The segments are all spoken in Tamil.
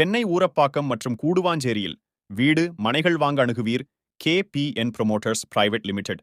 சென்னை ஊரப்பாக்கம் மற்றும் கூடுவாஞ்சேரியில் வீடு மனைகள் வாங்க அணுகுவீர் K P N promoters private limited.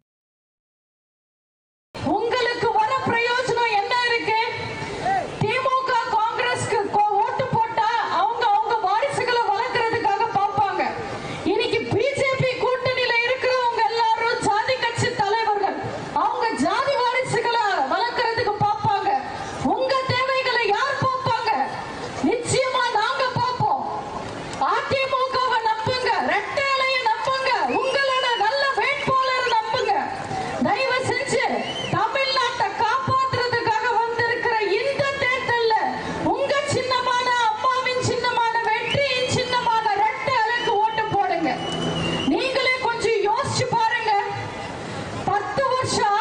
Багато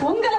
뭔가